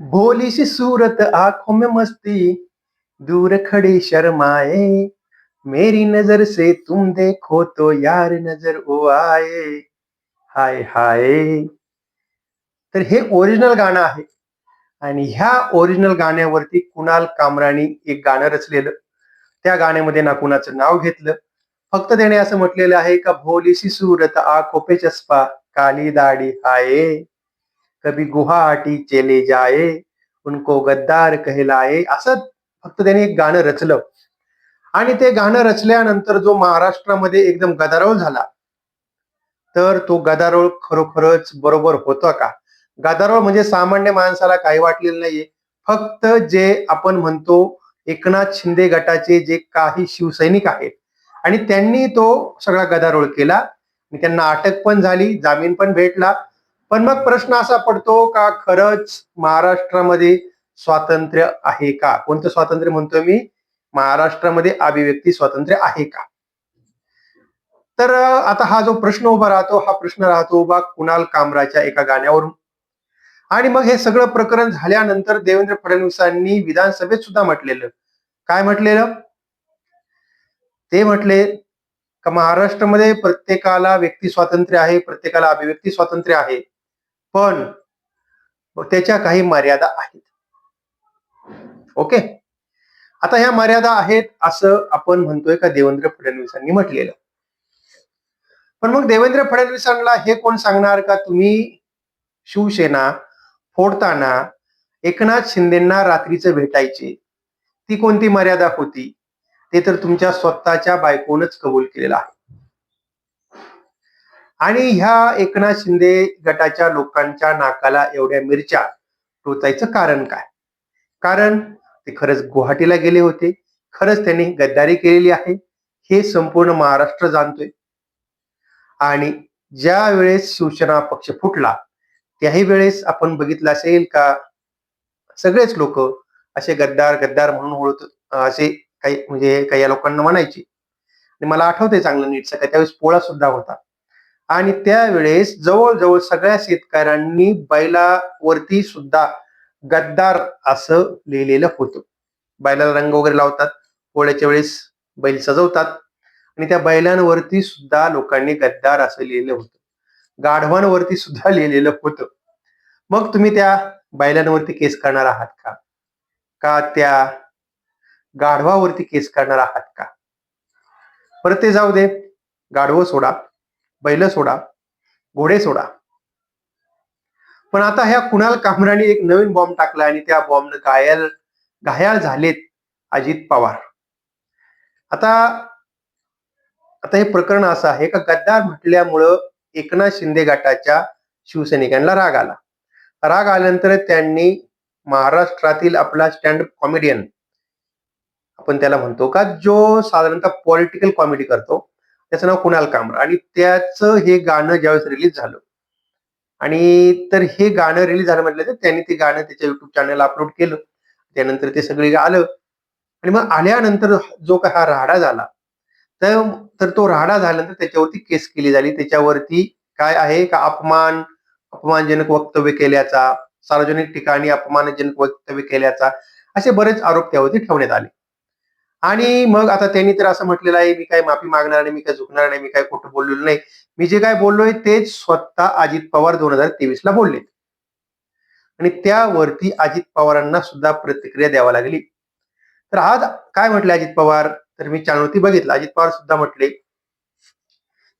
भोली सी सूरत आंखों में मस्ती दूर खड़ी शर्माए। मेरी नजर से तुम देखो तो यार नजर ओ आए। हाय हाय। तर हे ओरिजिनल गाणं आहे. आणि ह्या ओरिजिनल गाण्यावरती कुणाल कामरानी एक गाणं रचलेलं. त्या गाण्यामध्ये ना कुणाचं नाव घेतलं. फक्त त्याने असं म्हटलेलं आहे का भोलीसी सूरत आ कोपे चस्पा काली दाढी हाये. कभी गुवाहाटी चेले जाए उनको गद्दार कहलाये असं फक्त त्याने एक गाणं रचलं. आणि ते गाणं रचल्यानंतर जो महाराष्ट्रामध्ये एकदम गदारोळ झाला तर तो गदारोळ खरोखरच बरोबर होता का? गदारोळ म्हणजे सामान्य माणसाला काही वाटलेलं नाहीये. फक्त जे आपण म्हणतो एकनाथ शिंदे गटाचे जे काही शिवसैनिक आहेत आणि त्यांनी तो सगळा गदारोळ केला. आणि त्यांना अटक पण झाली जामीन पण भेटला. पण मग प्रश्न असा पडतो का खरंच महाराष्ट्रामध्ये स्वातंत्र्य आहे का? कोणतं स्वातंत्र्य म्हणतोय मी? महाराष्ट्रामध्ये अभिव्यक्ती स्वातंत्र्य आहे का? तर आता हा जो प्रश्न उभा राहतो हा प्रश्न राहतो उभा कुणाल कामराच्या एका गाण्यावरून. आणि मग हे सगळं प्रकरण झाल्यानंतर देवेंद्र फडणवीसांनी विधानसभेत सुद्धा म्हटलेलं. काय म्हटलेलं? ते म्हटले का महाराष्ट्रामध्ये प्रत्येकाला व्यक्ती स्वातंत्र्य आहे प्रत्येकाला अभिव्यक्ती स्वातंत्र्य आहे. पण त्याच्या काही मर्यादा आहेत. ओके? आता ह्या मर्यादा आहेत असं आपण म्हणतोय का देवेंद्र फडणवीसांनी म्हटलेलं. पण मग देवेंद्र फडणवीसांना हे कोण सांगणार का? तुम्ही शिवसेना फोडताना एकनाथ शिंदेना रात्रीचं भेटायचे. ती कोणती मर्यादा होती? ते तर तुमच्या स्वतःच्या बायकोनच कबूल केलेलं आहे. आणि ह्या एकनाथ शिंदे गटाच्या लोकांच्या नाकाला एवढ्या मिरच्या टोचायचं कारण काय? कारण ते खरंच गुवाहाटीला गेले होते. खरंच त्यांनी गद्दारी केलेली आहे. हे संपूर्ण महाराष्ट्र जाणतोय. आणि ज्या वेळेस शिवसेना पक्ष फुटला त्याही वेळेस आपण बघितलं असेल का सगळेच लोक असे गद्दार गद्दार म्हणून ओळख असे काही म्हणजे काही या लोकांना म्हणायचे. आणि मला आठवते चांगलं नीट सगळं त्यावेळेस पोळा सुद्धा होता. आणि त्यावेळेस जवळजवळ सगळ्या शेतकऱ्यांनी बैलावरती सुद्धा गद्दार असं लिहिलेलं होतं. बैलाला रंग वगैरे लावतात पोळ्याच्या वेळेस बैल सजवतात आणि त्या बैलांवरती सुद्धा लोकांनी गद्दार असं लिहिलं होतं. गाढवांवरती सुद्धा लिहिलेलं होतं. मग तुम्ही त्या बैलांवरती केस करणार आहात का? का त्या गाढवावरती केस करणार आहात का? परत ते जाऊ दे. गाढवं सोडा. बैल सोडा घोडे सोडा. पण आता ह्या कुणाल कामराने एक नवीन बॉम्ब टाकला आणि त्या बॉम्बनं घायल घायाळ झालेत अजित पवार. आता आता हे प्रकरण असं आहे का गद्दार म्हटल्यामुळं एकनाथ शिंदे गटाच्या शिवसैनिकांना राग आला. राग आल्यानंतर त्यांनी महाराष्ट्रातील आपला स्टँड कॉमेडियन आपण त्याला म्हणतो का जो साधारणतः पॉलिटिकल कॉमेडी करतो त्याचं नाव कुणाल कामरा. आणि त्याचं हे गाणं ज्यावेळेस रिलीज झालं आणि तर हे गाणं रिलीज झालं म्हटलं तर त्यांनी ते गाणं त्याच्या युट्यूब चॅनलला अपलोड केलं. त्यानंतर ते सगळे आलं. आणि मग आल्यानंतर जो काय हा राडा झाला तर तर तो राडा झाल्यानंतर त्याच्यावरती केस केली झाली त्याच्यावरती काय आहे का अपमान अपमानजनक वक्तव्य केल्याचा सार्वजनिक ठिकाणी अपमानजनक वक्तव्य केल्याचा असे बरेच आरोप त्यावरती ठेवण्यात आले. आणि मग आता त्यांनी तर असं म्हटलेलं आहे मी काय माफी मागणार नाही मी काय झुकणार नाही मी काय खोटं बोललेलो नाही. मी जे काय बोललोय तेच स्वतः अजित पवार दोन हजार तेवीस ला बोलले आणि त्यावरती अजित पवारांना सुद्धा प्रतिक्रिया द्यावी लागली. तर आज काय म्हटले अजित पवार? तर मी चॅनलवरती बघितलं अजित पवार सुद्धा म्हटले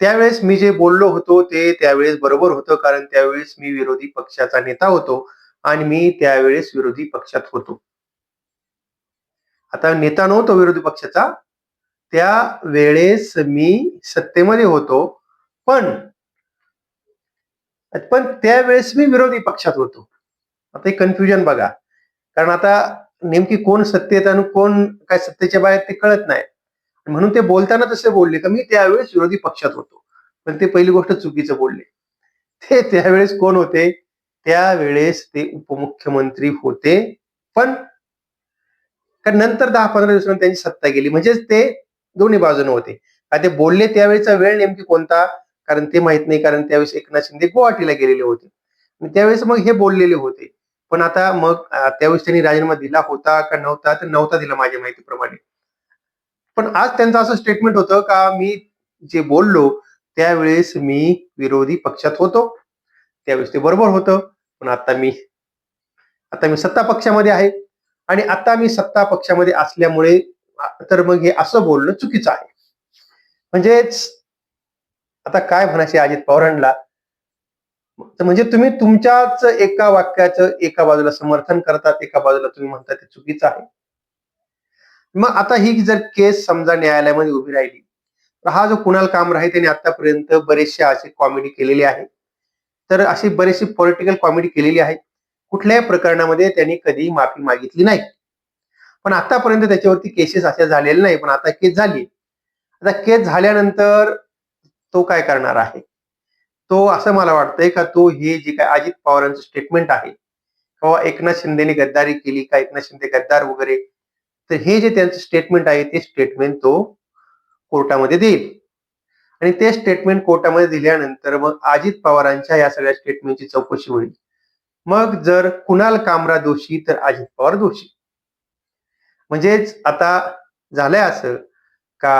त्यावेळेस मी जे बोललो होतो ते त्यावेळेस बरोबर होतं कारण त्यावेळेस मी विरोधी पक्षाचा नेता होतो आणि मी त्यावेळेस विरोधी पक्षात होतो. आता नेता नव्हतो विरोधी पक्षाचा. त्या वेळेस मी सत्तेमध्ये होतो. पण पण त्यावेळेस मी विरोधी पक्षात होतो. आता हे कन्फ्युजन बघा. कारण आता नेमकी कोण सत्तेत आणि कोण काय सत्तेच्या बाहेर ते कळत नाही. म्हणून ते बोलताना तसे बोलले का मी त्यावेळेस विरोधी पक्षात होतो. पण ते पहिली गोष्ट चुकीचं बोलले. ते त्यावेळेस कोण होते? त्यावेळेस ते उपमुख्यमंत्री होते. पण कारण नंतर दहा पंधरा दिवसांनी त्यांची सत्ता गेली. म्हणजेच ते दोन्ही बाजूने होते. का ते बोलले त्यावेळेचा वेळ नेमकी कोणता? कारण ते माहीत नाही. कारण त्यावेळेस एकनाथ शिंदे गुवाहाटीला गेलेले होते. त्यावेळेस मग हे बोललेले होते. पण आता मग त्यावेळेस त्यांनी राजीनामा दिला होता का नव्हता? तर नव्हता दिला माझ्या माहितीप्रमाणे. पण आज त्यांचं असं स्टेटमेंट होतं का मी जे बोललो त्यावेळेस मी विरोधी पक्षात होतो. त्यावेळेस ते बरोबर होतं. पण आता मी आता मी सत्ता पक्षामध्ये आहे. आणि आता मी सत्ता पक्षामध्ये असल्यामुळे तर मग हे असं बोलणं चुकीचं आहे. म्हणजेच आता काय म्हणायचे अजित पवारांना तर म्हणजे तुम्ही तुमच्याच एका वाक्याचं एका बाजूला समर्थन करतात एका बाजूला तुम्ही म्हणता ते चुकीचं आहे. मग आता ही जर केस समजा न्यायालयामध्ये उभी राहिली तर हा जो कुणाल काम राहील त्याने आतापर्यंत बरेचसे असे कॉमेडी केलेली आहे. तर अशी बरीचशी पॉलिटिकल कॉमेडी केलेली आहे. कुठल्याही प्रकरणामध्ये त्यांनी कधीही माफी मागितली नाही. पण आतापर्यंत त्याच्यावरती केसेस अशा झालेल्या नाही पण आता केस झाली आता केस झाल्यानंतर तो काय करणार आहे? तो असं मला वाटतंय का तो हे जे काय अजित पवारांचं स्टेटमेंट आहे किंवा एकनाथ शिंदेने गद्दारी केली का एकनाथ शिंदे गद्दार वगैरे तर हे जे त्यांचं स्टेटमेंट आहे ते स्टेटमेंट तो कोर्टामध्ये देईल. आणि ते स्टेटमेंट कोर्टामध्ये दिल्यानंतर मग अजित पवारांच्या या सगळ्या स्टेटमेंटची चौकशी होईल. मग जर कुणाल कामरा दोषी तर अजित पवार दोषी. म्हणजेच आता झालंय असं का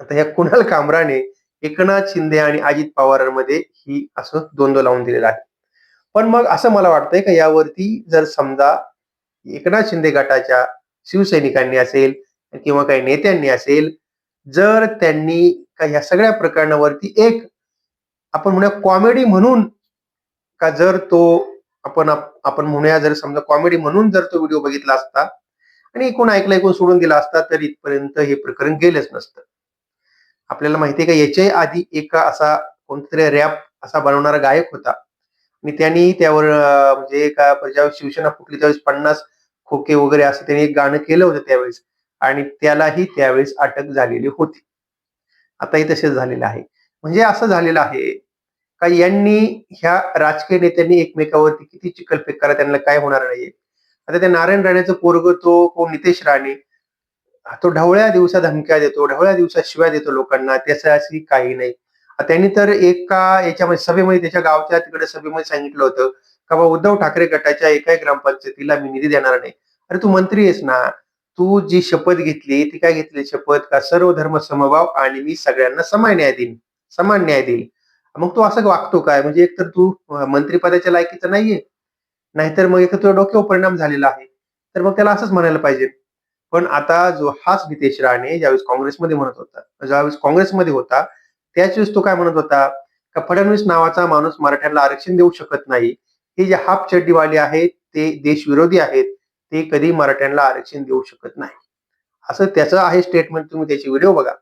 आता या कुणाल कामराने एकनाथ शिंदे आणि अजित पवारांमध्ये ही असं द्वंद्व लावून दिलेलं आहे. पण मग असं मला वाटतंय का यावरती जर समजा एकनाथ शिंदे गटाच्या शिवसैनिकांनी असेल किंवा काही नेत्यांनी असेल जर त्यांनी का ह्या सगळ्या प्रकरणावरती एक आपण म्हणूया कॉमेडी म्हणून का जर तो आपण आपण म्हणूया जर समजा कॉमेडी म्हणून जर तो व्हिडिओ बघितला असता आणि एकूण ऐकलं ऐकून सोडून दिला असता तर इथपर्यंत हे प्रकरण गेलंच नसतं. आपल्याला माहितीये का याच्याही आधी एका असा कोणतरी रॅप असा बनवणारा गायक होता. आणि त्यांनी त्यावर म्हणजे एका ज्यावेळेस शिवसेना फुटली त्यावेळेस पन्नास खोके वगैरे असं त्यांनी एक गाणं केलं होतं त्यावेळेस. आणि त्यालाही त्यावेळेस अटक झालेली होती. आताही तसेच झालेलं आहे. म्हणजे असं झालेलं आहे का यांनी ह्या राजकीय नेत्यांनी एकमेकावरती किती चिकलफेक करा त्यांना काय होणार नाहीये? आता त्या नारायण राणेचं पोरग तो कोण नितेश राणे तो ढवळ्या दिवसा धमक्या देतो ढवळ्या दिवसा शिव्या देतो लोकांना त्याचं अशी काही नाही. त्यांनी तर एका याच्यामध्ये सभेमध्ये त्याच्या गावच्या तिकडे सभेमध्ये सांगितलं होतं का बा उद्धव ठाकरे गटाच्या एकाही ग्रामपंचायतीला मी निधी देणार नाही. अरे तू मंत्री आहेस ना तू जी शपथ घेतली ती काय घेतली शपथ? का सर्व धर्म समभाव आणि मी सगळ्यांना समान न्याय देईन समान न्याय देईल मग तो असं वागतो काय? म्हणजे एकतर तू मंत्रीपदाच्या मंत्रिपदाच्या लायकीचा नाहीये. नाहीतर मग एक तुझ्या डोक्यावर परिणाम झालेला आहे. तर मग त्याला असंच म्हणायला पाहिजे. पण आता जो हाच नितेश राणे ज्यावेळेस काँग्रेसमध्ये म्हणत होता ज्यावेळेस काँग्रेसमध्ये होता त्याच वेळेस तो काय म्हणत होता? का फडणवीस नावाचा माणूस मराठ्यांना आरक्षण देऊ शकत नाही. हे जे हाफ चड्डीवाले आहेत ते देशविरोधी आहेत ते कधी मराठ्यांना आरक्षण देऊ शकत नाही. असं त्याचं आहे स्टेटमेंट तुम्ही त्याची व्हिडिओ बघा.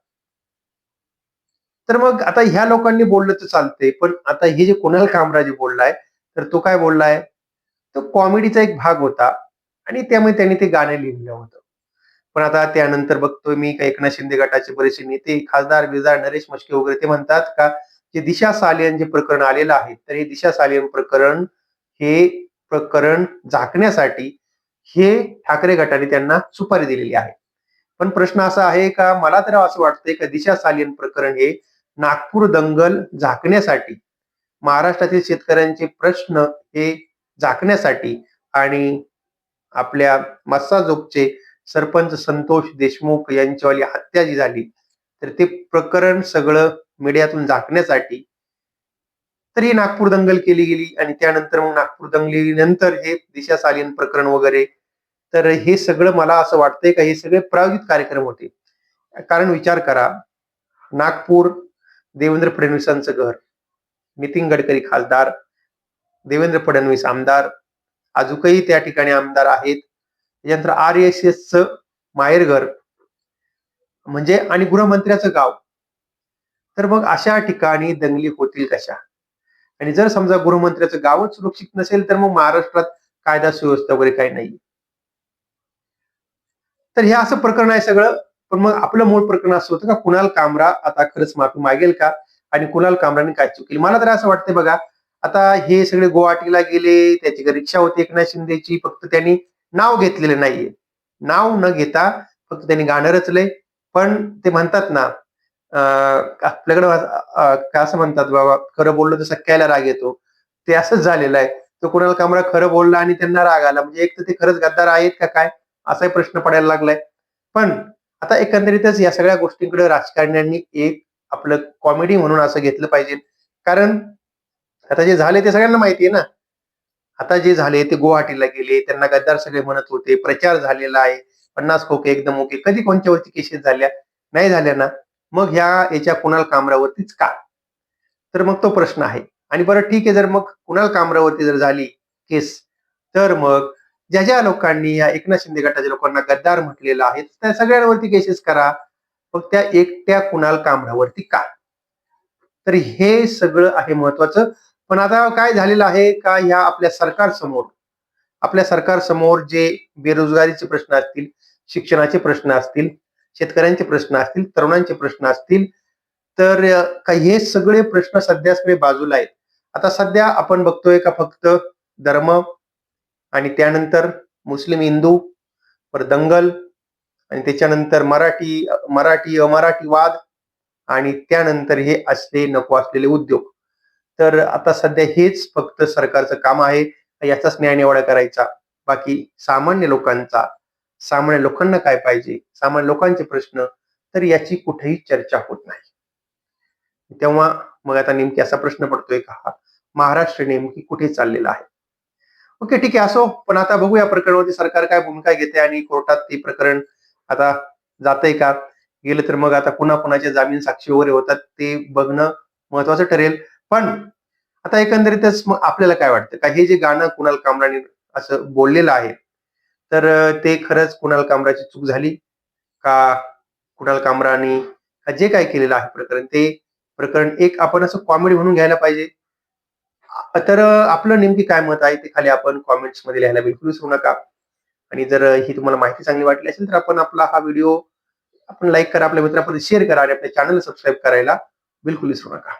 तर मग आता ह्या लोकांनी बोललं तर चालतंय पण आता हे जे कुणाल कामराजे बोललाय तर तो काय बोललाय? तो कॉमेडीचा एक भाग होता आणि त्यामुळे त्यांनी ते गाणं लिहिलं होतं. पण आता त्यानंतर बघतोय मी एकनाथ शिंदे गटाचे बरेचसे नेते खासदार बिरदार नरेश मस्के वगैरे ते म्हणतात का जे दिशा सालियन जे प्रकरण आलेलं आहे तर हे दिशा सालियन प्रकरण हे प्रकरण झाकण्यासाठी हे ठाकरे गटाने त्यांना सुपारी दिलेली आहे. पण प्रश्न असा आहे का मला तर असं वाटतंय का दिशा सालियन प्रकरण हे नागपूर दंगल झाकण्यासाठी महाराष्ट्रातील शेतकऱ्यांचे प्रश्न हे झाकण्यासाठी आणि आपल्या मस्साजोगचे सरपंच संतोष देशमुख यांच्यावाली हत्या जी झाली तर ते प्रकरण सगळं मीडियातून झाकण्यासाठी तर ही नागपूर दंगल केली गेली आणि त्यानंतर मग नागपूर दंगलीनंतर हे दिशा सालीन प्रकरण वगैरे तर हे सगळं मला असं वाटतंय का हे सगळे प्रायोजित कार्यक्रम होते. कारण विचार करा नागपूर देवेंद्र फडणवीसांचं घर. नितीन गडकरी खासदार. देवेंद्र फडणवीस आमदार. अजूकही त्या ठिकाणी आमदार आहेत. त्याच्यानंतर आर एस एसचं माहेरघर म्हणजे आणि गृहमंत्र्याचं गाव. तर मग अशा ठिकाणी दंगली होतील कशा? आणि जर समजा गृहमंत्र्याचं गावच सुरक्षित नसेल तर मग महाराष्ट्रात कायदा सुव्यवस्था वगैरे काही नाही. तर हे असं प्रकरण आहे सगळं. पण मग आपलं मूळ प्रकरण असं होतं का कुणाल कामरा आता खरंच माफी मागेल का? आणि कुणाल कामराने काय चुकेल मला तर असं वाटतंय बघा आता हे सगळे गुवाहाटीला गेले त्याची रिक्षा होती एकनाथ शिंदेची फक्त त्यांनी नाव घेतलेलं नाहीये. नाव न घेता फक्त त्यांनी गाणं रचलंय. पण ते म्हणतात ना आपल्याकडं आपल्याकडे असं म्हणतात बाबा खरं बोललो तर सख्याला राग येतो. ते असंच झालेलं आहे. तो कुणाल कामरा खरं बोलला आणि त्यांना राग आला. म्हणजे एक तर ते खरंच गद्दार आहेत का काय? असाही प्रश्न पडायला लागलाय. पण आता एकंदरीतच या सगळ्या गोष्टींकडे राजकारण्यांनी एक आपलं कॉमेडी म्हणून असं घेतलं पाहिजे. कारण आता जे झाले ते सगळ्यांना माहिती आहे ना. आता जे झाले ते गुवाहाटीला गेले त्यांना गद्दार सगळे म्हणत होते प्रचार झालेला आहे. पन्नास खोके एकदम ओके. कधी कोणत्यावरती केसेस झाल्या? नाही झाल्या ना. मग ह्या याच्या कुणाल कामरावरतीच का? तर मग तो प्रश्न आहे. आणि बरं ठीक आहे जर मग कुणाल कामरावरती जर झाली केस तर मग ज्या ज्या लोकांनी या एकनाथ शिंदे गटाच्या लोकांना गद्दार म्हटलेलं आहे त्या सगळ्यांवरती केसेस करा. मग त्या एकट्या कुणाल कामरावरती काय तर हे सगळं आहे महत्वाचं. पण आता काय झालेलं आहे का ह्या आपल्या सरकारसमोर? आपल्या सरकारसमोर जे बेरोजगारीचे प्रश्न असतील शिक्षणाचे प्रश्न असतील शेतकऱ्यांचे प्रश्न असतील तरुणांचे प्रश्न असतील तर का हे सगळे प्रश्न सध्या सगळे बाजूला आहेत. आता सध्या आपण बघतोय का फक्त धर्म आणि त्यानंतर मुस्लिम हिंदू पर दंगल आणि त्याच्यानंतर मराठी मराठी अमराठी वाद आणि त्यानंतर हे असले नको असलेले उद्योग. तर आता सध्या हेच फक्त सरकारचं काम आहे. याचाच न्याय निवाडा करायचा. बाकी सामान्य लोकांचा सामान्य लोकांना काय पाहिजे सामान्य लोकांचे प्रश्न तर याची कुठेही चर्चा होत नाही. तेव्हा मग आता नेमकी असा प्रश्न पडतोय का? हा महाराष्ट्र नेमकी कुठे चाललेला आहे? ओके ठीक आहे. असो. पण आता बघू या प्रकरणावरती सरकार काय भूमिका घेते आणि कोर्टात ते प्रकरण आता जातंय का? गेलं तर मग आता पुन्हा कुणाचे जामीन साक्षी वगैरे होतात ते बघणं महत्वाचं ठरेल. पण आता एकंदरीतच मग आपल्याला काय वाटतं? का हे जे गाणं कुणाल कामराने असं बोललेलं आहे तर ते खरंच कुणाल कामराची चूक झाली? का कुणाल कामराने जे काय केलेलं आहे प्रकरण ते प्रकरण एक आपण असं कॉमेडी म्हणून घ्यायला पाहिजे? तर आपलं नेमकी काय मत आहे ते खाली आपण कॉमेंट्समध्ये लिहायला बिलकुल विसरू नका. आणि जर ही तुम्हाला माहिती चांगली वाटली असेल तर आपण आपला हा व्हिडिओ आपण लाईक करा आपल्या मित्रांपर्यंत शेअर करा आणि आपल्या चॅनल सबस्क्राईब करायला बिलकुल विसरू नका.